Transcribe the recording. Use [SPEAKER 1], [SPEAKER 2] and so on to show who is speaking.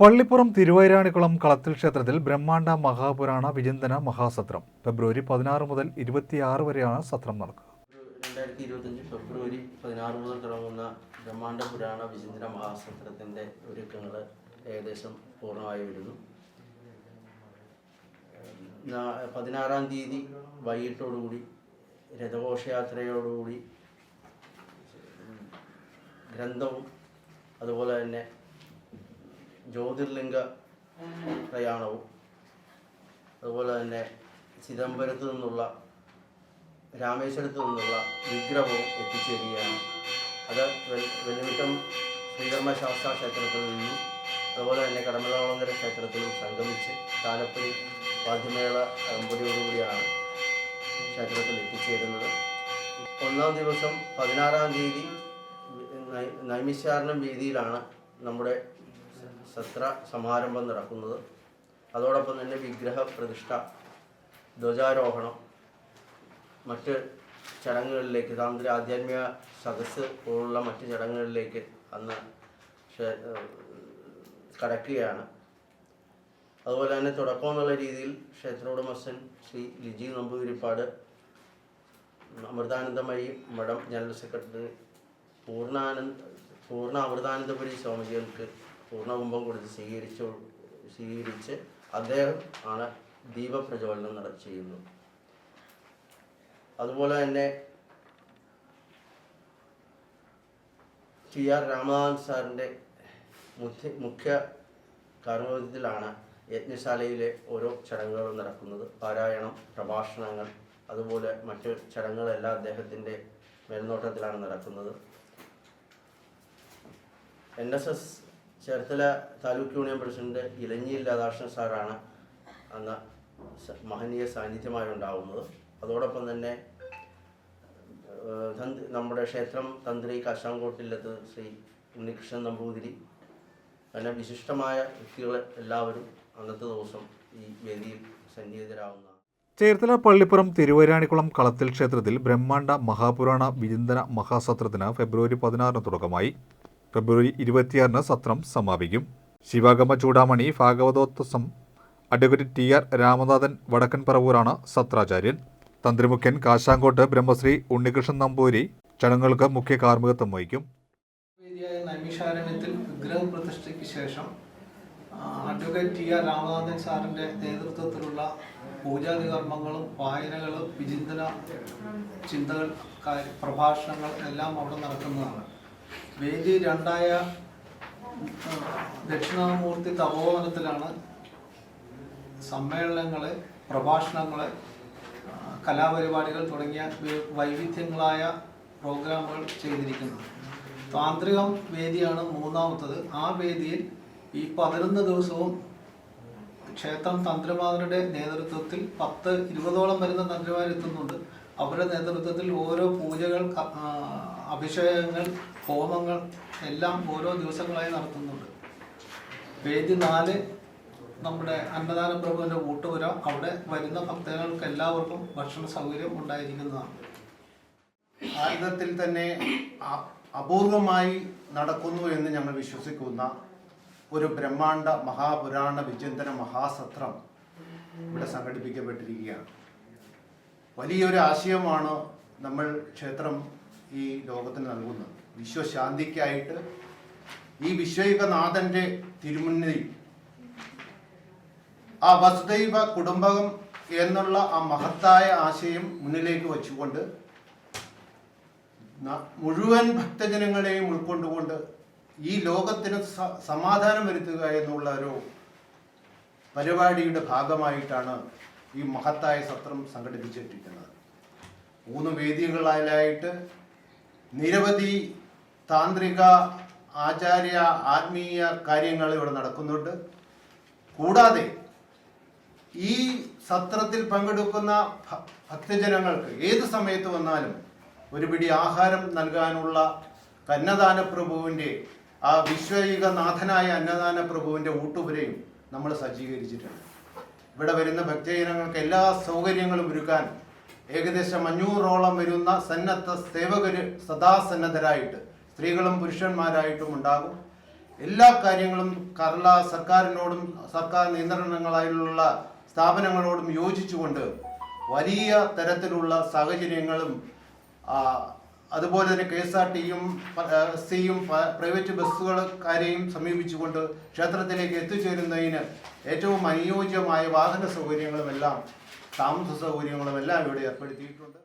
[SPEAKER 1] പള്ളിപ്പുറം തിരുവൈരാണിക്കുളം കളത്തിൽ ക്ഷേത്രത്തിൽ ബ്രഹ്മാണ്ഡ മഹാപുരാണ വിചിന്തന മഹാസത്രം. ഫെബ്രുവരി പതിനാറ് മുതൽ ഇരുപത്തിയാറ് വരെയാണ് സത്രം നടക്കുക.
[SPEAKER 2] രണ്ടായിരത്തി ഇരുപത്തഞ്ച് ഫെബ്രുവരി പതിനാറ് മുതൽ തുടങ്ങുന്ന ബ്രഹ്മാണ്ഡ പുരാണ വിചിന്തന മഹാസത്രത്തിന്റെ ഒരുക്കങ്ങൾ ഏകദേശം പൂർണമായി വരുന്നു. പതിനാറാം തീയതി വൈകിട്ടോടുകൂടി രഥഘോഷയാത്രയോടുകൂടി ഗ്രന്ഥവും അതുപോലെ തന്നെ ജ്യോതിർലിംഗ പ്രയാണവും. അതുപോലെ തന്നെ ചിദംബരത്ത് നിന്നുള്ള രാമേശ്വരത്തു നിന്നുള്ള വിഗ്രഹവും എത്തിച്ചേരുകയാണ്. അത് വെല്ലുവിട്ടം ശ്രീധർമ്മ ശാസ്ത്ര ക്ഷേത്രത്തിൽ നിന്നും അതുപോലെ തന്നെ കടമലകുളങ്ങര ക്ഷേത്രത്തിലും സംഗമിച്ച് താലപ്പൊലി വാദ്യമേള അകമ്പടിയോടുകൂടിയാണ് ക്ഷേത്രത്തിൽ എത്തിച്ചേരുന്നത്. ഒന്നാം ദിവസം പതിനാറാം തീയതി നൈമിശാരണം വീതിയിലാണ് നമ്മുടെ സത്ര സമാരംഭം നടക്കുന്നത്. അതോടൊപ്പം തന്നെ വിഗ്രഹ പ്രതിഷ്ഠ ധ്വജാരോഹണം മറ്റ് ചടങ്ങുകളിലേക്ക് താന്ത്ര ആധ്യാത്മിക സദസ്സ് പോലുള്ള മറ്റ് ചടങ്ങുകളിലേക്ക് അന്ന് കടക്കുകയാണ്. അതുപോലെ തന്നെ തുടക്കം എന്നുള്ള രീതിയിൽ ക്ഷേത്രോടമസ്ഥൻ ശ്രീ ലിജി നമ്പൂതിരിപ്പാട് അമൃതാനന്ദമയി മഠം ജനറൽ സെക്രട്ടറി പൂർണാനന്ദ പൂർണ അമൃതാനന്ദപുരി സ്വാമിജികൾക്ക് പൂർണകുംഭം കൊടുത്ത് സ്വീകരിച്ചു സ്വീകരിച്ച് അദ്ദേഹം ആണ് ദീപപ്രജ്വലനം നട ചെയ്യുന്നത്. അതുപോലെ തന്നെ ടി ആർ രാമനാഥൻ സാറിന്റെ മുഖ്യ മുഖ്യ കാർമ്മികത്വത്തിലാണ് യജ്ഞശാലയിലെ ഓരോ ചടങ്ങുകളും നടക്കുന്നത്. പാരായണം പ്രഭാഷണങ്ങൾ അതുപോലെ മറ്റ് ചടങ്ങുകളെല്ലാം അദ്ദേഹത്തിന്റെ മേൽനോട്ടത്തിലാണ് നടക്കുന്നത്. N S S Cherthala taluk union president ഇലഞ്ഞിയിൽ Radhakrishnan സാറാണ് അന്ന് മഹനീയ സാന്നിധ്യമായി ഉണ്ടാവുന്നത് അതോടൊപ്പം തന്നെ നമ്മുടെ ക്ഷേത്രം തന്ത്രി കാശാങ്കോട്ടിലത്ത് ശ്രീ ഉണ്ണികൃഷ്ണൻ നമ്പൂതിരി അങ്ങനെ വിശിഷ്ടമായ വ്യക്തികൾ എല്ലാവരും അന്നത്തെ ദിവസം ഈ വേദിയിൽ സന്നിഹിതരാകുന്ന
[SPEAKER 1] ചേർത്തല പള്ളിപ്പുറം തിരുവരാണിക്കുളം കളത്തിൽ ക്ഷേത്രത്തിൽ ബ്രഹ്മാണ്ഡ മഹാപുരാണ വിചിന്തന മഹാസത്രത്തിന് ഫെബ്രുവരി പതിനാറിന് തുടക്കമായി. ഫെബ്രുവരി ഇരുപത്തിയാറിന് സത്രം സമാപിക്കും. ശിവാഗമ ചൂടാമണി ഭാഗവതോത്വസം അഡ്വക്കേറ്റ് ടി ആർ രാമനാഥൻ വടക്കൻ പറവൂരാണ് സത്രാചാര്യൻ. തന്ത്രിമുഖ്യൻ കാശാങ്കോട്ട് ബ്രഹ്മശ്രീ ഉണ്ണികൃഷ്ണൻ നമ്പൂരി ചടങ്ങുകൾക്ക് മുഖ്യ കാർമ്മികത്വം വഹിക്കും.
[SPEAKER 3] നൈമിഷാരണ്യത്തിൽ വിഗ്രഹ പ്രതിഷ്ഠയ്ക്ക് ശേഷം അഡ്വക്കേറ്റ് ടി ആർ രാമനാഥൻ സാറിന്റെ നേതൃത്വത്തിലുള്ള പൂജാതി കർമ്മങ്ങളും വായനകളും വിചിന്തന ചിന്തകൾ പ്രഭാഷണങ്ങൾ എല്ലാം അവിടെ നടക്കുന്നതാണ്. വേദി രണ്ടായ ദക്ഷിണാമൂർത്തി തപോവനത്തിലാണ് സമ്മേളനങ്ങൾ പ്രഭാഷണങ്ങൾ കലാപരിപാടികൾ തുടങ്ങിയ വൈവിധ്യങ്ങളായ പ്രോഗ്രാമുകൾ ചെയ്തിരിക്കുന്നത്. താന്ത്രികം വേദിയാണ് മൂന്നാമത്തത്. ആ വേദിയിൽ ഈ പതിനൊന്ന് ദിവസവും ക്ഷേത്രം തന്ത്രിമാരുടെ നേതൃത്വത്തിൽ പത്ത് ഇരുപതോളം വരുന്ന തന്ത്രിമാരെത്തുന്നുണ്ട്. അവരുടെ നേതൃത്വത്തിൽ ഓരോ പൂജകൾ അഭിഷേകങ്ങൾ ഹോമങ്ങൾ എല്ലാം ഓരോ ദിവസങ്ങളായി നടത്തുന്നുണ്ട്. വേദി നാല് നമ്മുടെ അന്നദാന പ്രഭുവിന്റെ കൂട്ടുപുര. അവിടെ വരുന്ന ഭക്തജനങ്ങൾക്ക് എല്ലാവർക്കും ഭക്ഷണ സൗകര്യം ഉണ്ടായിരിക്കുന്നതാണ്.
[SPEAKER 4] ഭാരതത്തിൽ തന്നെ അപൂർവമായി നടക്കുന്നു എന്ന് ഞങ്ങൾ വിശ്വസിക്കുന്ന ഒരു ബ്രഹ്മാണ്ഡ മഹാപുരാണ വിചിന്തന മഹാസത്രം ഇവിടെ സംഘടിപ്പിക്കപ്പെട്ടിരിക്കുകയാണ്. വലിയൊരു ആശയമാണ് നമ്മൾ ക്ഷേത്രം ഈ ലോകത്തിന് നൽകുന്നത്? വിശ്വശാന്തിക്കായിട്ട് ഈ വിശ്വയുഗനാഥന്റെ തിരുമുന്നിൽ ആ വസുദൈവ കുടുംബകം എന്നുള്ള ആ മഹത്തായ ആശയം മുന്നിലേക്ക് വച്ചുകൊണ്ട് മുഴുവൻ ഭക്തജനങ്ങളെയും ഉൾക്കൊണ്ടുകൊണ്ട് ഈ ലോകത്തിന് സമാധാനം വരുത്തുക എന്നുള്ള ഒരു പരിപാടിയുടെ ഭാഗമായിട്ടാണ് ഈ മഹത്തായ സത്രം സംഘടിപ്പിച്ചിട്ടിരിക്കുന്നത്. മൂന്ന് വേദികളിലായിട്ട് നിരവധി താന്ത്രിക ആചാര്യ ആത്മീയ കാര്യങ്ങൾ ഇവിടെ നടക്കുന്നുണ്ട്. കൂടാതെ ഈ സത്രത്തിൽ പങ്കെടുക്കുന്ന ഭക്തജനങ്ങൾക്ക് ഏത് സമയത്ത് വന്നാലും ഒരു പിടി ആഹാരം നൽകാനുള്ള കന്നദാന പ്രഭുവിന്റെ ആ വിശ്വയുഗനാഥനായ അന്നദാന പ്രഭുവിന്റെ ഊട്ടുപുരയും നമ്മൾ സജ്ജീകരിച്ചിട്ടുണ്ട്. ഇവിടെ വരുന്ന ഭക്തജനങ്ങൾക്ക് എല്ലാ സൗകര്യങ്ങളും ഒരുക്കാൻ ഏകദേശം അഞ്ഞൂറോളം വരുന്ന സന്നദ്ധ സേവകർ സദാസന്നദ്ധരായിട്ട് സ്ത്രീകളും പുരുഷന്മാരായിട്ടും ഉണ്ടാകും. എല്ലാ കാര്യങ്ങളും കേരള സർക്കാരിനോടും സർക്കാർ നിയന്ത്രണങ്ങളായുള്ള സ്ഥാപനങ്ങളോടും യോജിച്ചുകൊണ്ട് വലിയ തരത്തിലുള്ള സാഹചര്യങ്ങളും അതുപോലെ തന്നെ കെ എസ് ആർ ടിയും സിയും പ്രൈവറ്റ് ബസ്സുകൾക്കാരെയും സമീപിച്ചുകൊണ്ട് ക്ഷേത്രത്തിലേക്ക് എത്തിച്ചേരുന്നതിന് ഏറ്റവും അനുയോജ്യമായ വാഹന സൗകര്യങ്ങളുമെല്ലാം താമസ സൗകര്യങ്ങളുമെല്ലാം ഇവിടെ ഏർപ്പെടുത്തിയിട്ടുണ്ട്.